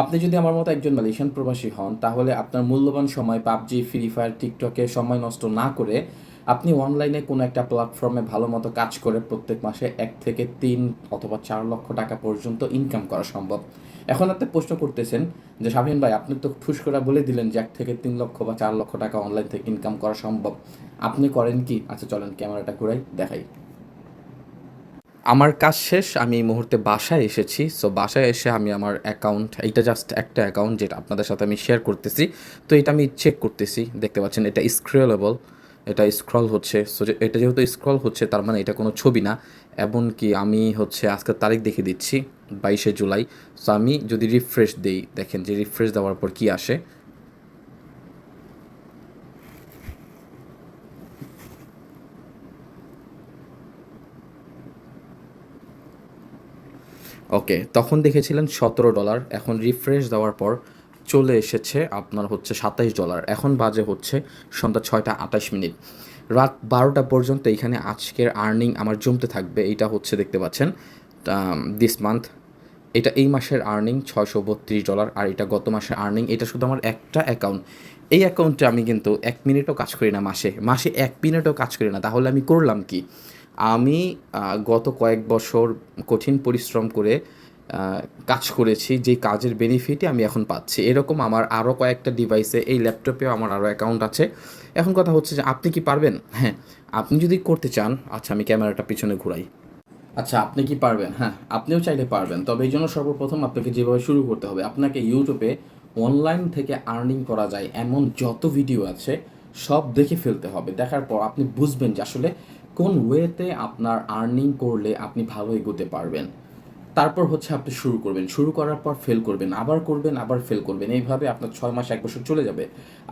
আপনি যদি আমার মতো একজন মালয়েশিয়ান প্রবাসী হন, তাহলে আপনার মূল্যবান সময় পাবজি ফ্রি ফায়ার টিকটকে সময় নষ্ট না করে আপনি অনলাইনে কোনো একটা প্ল্যাটফর্মে ভালো মতো কাজ করে প্রত্যেক মাসে এক থেকে তিন অথবা চার লক্ষ টাকা পর্যন্ত ইনকাম করা সম্ভব। এখন আপনি প্রশ্ন করতেছেন যে শাহিন ভাই, আপনি তো ঠুস করে বলে দিলেন যে, এক থেকে তিন লক্ষ বা চার লক্ষ টাকা অনলাইন থেকে ইনকাম করা সম্ভব। আপনি করেন কি? আচ্ছা চলেন ক্যামেরাটা ঘুরাই, দেখাই। আমার কাজ শেষ, আমি এই মুহূর্তে বাসায় এসেছি। সো বাসায় এসে আমি আমার অ্যাকাউন্ট এইটা জাস্ট একটা অ্যাকাউন্ট যেটা আপনাদের সাথে আমি শেয়ার করতেছি। তো এটা আমি চেক করতেছি, দেখতে পাচ্ছেন এটা স্ক্রলেবল এটা স্ক্রল হচ্ছে। সো এটা যেহেতু স্ক্রল হচ্ছে, তার মানে এটা কোনো ছবি না। এমনকি আমি হচ্ছে আজকের তারিখ দেখে দিচ্ছি, বাইশে জুলাই। সো আমি যদি রিফ্রেশ দিই, দেখেন যে রিফ্রেশ দেওয়ার পর কি আসে? ওকে, তখন দেখেছিলেন সতেরো ডলার। এখন রিফ্রেশ দেওয়ার পর চলে এসেছে আপনার হচ্ছে সাতাইশ ডলার। এখন বাজে হচ্ছে সন্ধ্যা ছয়টা আঠাশ মিনিট। রাত বারোটা পর্যন্ত এখানে আজকের আর্নিং আমার জমতে থাকবে। এইটা হচ্ছে দেখতে পাচ্ছেন দিস মান্থ এটা এই মাসের আর্নিং ছয়শো বত্রিশ ডলার আর এটা গত মাসের আর্নিং এটা শুধু আমার একটা অ্যাকাউন্ট এই অ্যাকাউন্টে আমি কিন্তু এক মিনিটও কাজ করি না মাসে। মাসে এক মিনিটও কাজ করি না। তাহলে আমি করলাম কি? আমি গত কয়েক বছর কঠিন পরিশ্রম করে কাজ করেছি, যে কাজের বেনিফিটই আমি এখন পাচ্ছি। এরকম আমার আরও কয়েকটা ডিভাইসে এই ল্যাপটপেও আমার আরও অ্যাকাউন্ট আছে। এখন কথা হচ্ছে যে, আপনি কি পারবেন? হ্যাঁ আপনি যদি করতে চান আচ্ছা আমি ক্যামেরাটা পিছনে ঘুরাই। আচ্ছা আপনি কি পারবেন? হ্যাঁ আপনিও চাইলে পারবেন। তবে এই জন্য সর্বপ্রথম আপনাকে যেভাবে শুরু করতে হবে, আপনাকে ইউটিউবে অনলাইন থেকে আর্নিং করা যায়, এমন যত ভিডিও আছে, সব দেখে ফেলতে হবে। দেখার পর আপনি বুঝবেন যে আসলে কোন ওয়েতে আপনার আর্নিং করলে আপনি ভালো এগোতে পারবেন? তারপর হচ্ছে আপনি শুরু করবেন। শুরু করার পর ফেল করবেন, আবার করবেন, আবার ফেল করবেন। এইভাবে আপনার ছয় মাস, এক বছর চলে যাবে।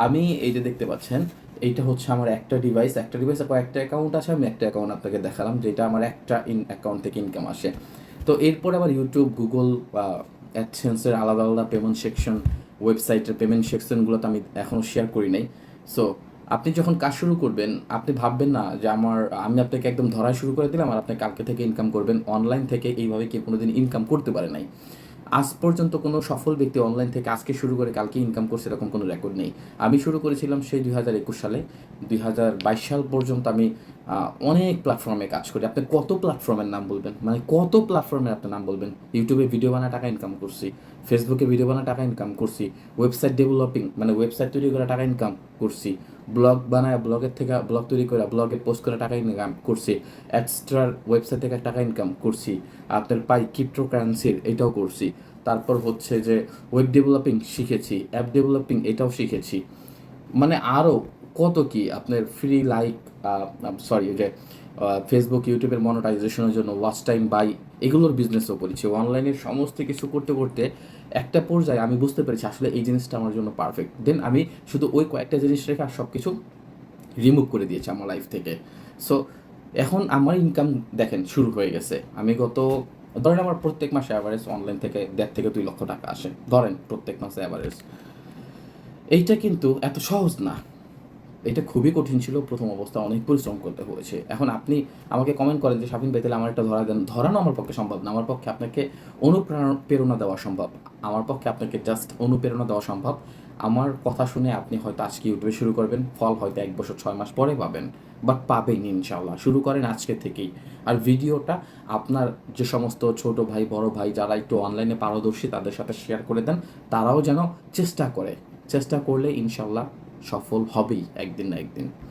আমি এই যে দেখতে পাচ্ছেন, এইটা হচ্ছে আমার একটা ডিভাইস একটা ডিভাইসে কয়েকটা অ্যাকাউন্ট আছে, আমি একটা অ্যাকাউন্ট আপনাকে দেখালাম, যেটা আমার একটা ইন অ্যাকাউন্ট থেকে ইনকাম আসে। তো এরপর আবার ইউটিউব গুগল বা অ্যাডসেন্সের আলাদা আলাদা পেমেন্ট সেকশন ওয়েবসাইটের পেমেন্ট সেকশনগুলো তো আমি এখনও শেয়ার করি নাই। সো আপনি যখন কাজ শুরু করবেন, আপনি ভাববেন না যে আমার, আমি আপনাকে একদম ধরা শুরু করে দিলাম আর আপনি কালকে থেকে ইনকাম করবেন। অনলাইন থেকে এইভাবে কেউ কোনো দিন ইনকাম করতে পারে নাই। আজ পর্যন্ত কোনো সফল ব্যক্তি অনলাইন থেকে আজকে শুরু করে কালকে ইনকাম করছে এরকম কোনো রেকর্ড নেই। আমি শুরু করেছিলাম সেই দুই হাজার একুশ সালে। দুই হাজার বাইশ সাল পর্যন্ত আমি অনেক প্ল্যাটফর্মে কাজ করি। আপনি কত প্ল্যাটফর্মের নাম বলবেন? মানে কত প্ল্যাটফর্মের আপনার নাম বলবেন? ইউটিউবে ভিডিও বানায় টাকা ইনকাম করছি ফেসবুকে ভিডিও বানায় টাকা ইনকাম করছি ওয়েবসাইট ডেভেলপিং মানে ওয়েবসাইট তৈরি করে টাকা ইনকাম করছি ব্লগ বানায় ব্লগের থেকে ব্লগ তৈরি করে ব্লগে পোস্ট করে টাকা ইনকাম করছি এক্সট্রা ওয়েবসাইট থেকে টাকা ইনকাম করছি, আপনার পাই ক্রিপ্টো কারেন্সির এটাও করছি। তারপর হচ্ছে যে ওয়েব ডেভেলপিং শিখেছি অ্যাপ ডেভেলপিং এটাও শিখেছি। মানে আরও কত কি আপনার ফ্রি লাইক সরি যে ফেসবুক ইউটিউবের মনিটাইজেশনের জন্য ওয়াচ টাইম বাই এগুলোর বিজনেসও করেছি। অনলাইনের সমস্ত কিছু করতে করতে একটা পর্যায়ে আমি বুঝতে পেরেছি আসলে এই জিনিসটা আমার জন্য পারফেক্ট দেন আমি শুধু ওই কয়েকটা জিনিস রেখে আর সব কিছু রিমুভ করে দিয়েছি আমার লাইফ থেকে। সো এখন আমার ইনকাম দেখেন শুরু হয়ে গেছে। আমি গত, ধরেন আমার প্রত্যেক মাসে অ্যাভারেজ অনলাইন থেকে দেড় থেকে দুই লক্ষ টাকা আসে। ধরেন প্রত্যেক মাসে অ্যাভারেজ এইটা কিন্তু এত সহজ না। এটা খুবই কঠিন ছিল। প্রথম অবস্থা অনেক পরিশ্রম করতে হয়েছে। এখন আপনি আমাকে কমেন্ট করেন যে শাপিন পেতেলে আমার একটা ধরা দেন ধরানো আমার পক্ষে সম্ভব না। আমার পক্ষে আপনাকে অনুপ্রেরণা দেওয়া সম্ভব। আমার পক্ষে আপনাকে জাস্ট অনুপ্রেরণা দেওয়া সম্ভব। আমার কথা শুনে আপনি হয়তো আজকে ইউটিউবে শুরু করবেন। ফল হয়তো এক বছর, ছয় মাস পরে পাবেন। বাট পাবেন ইনশাল্লাহ শুরু করেন আজকে থেকেই। আর ভিডিওটা আপনার যে সমস্ত ছোট ভাই, বড় ভাই, যারা একটু অনলাইনে পারদর্শী, তাদের সাথে শেয়ার করে দেন। তারাও যেন চেষ্টা করে। চেষ্টা করলে ইনশাল্লাহ সফল হবেই একদিন না একদিন।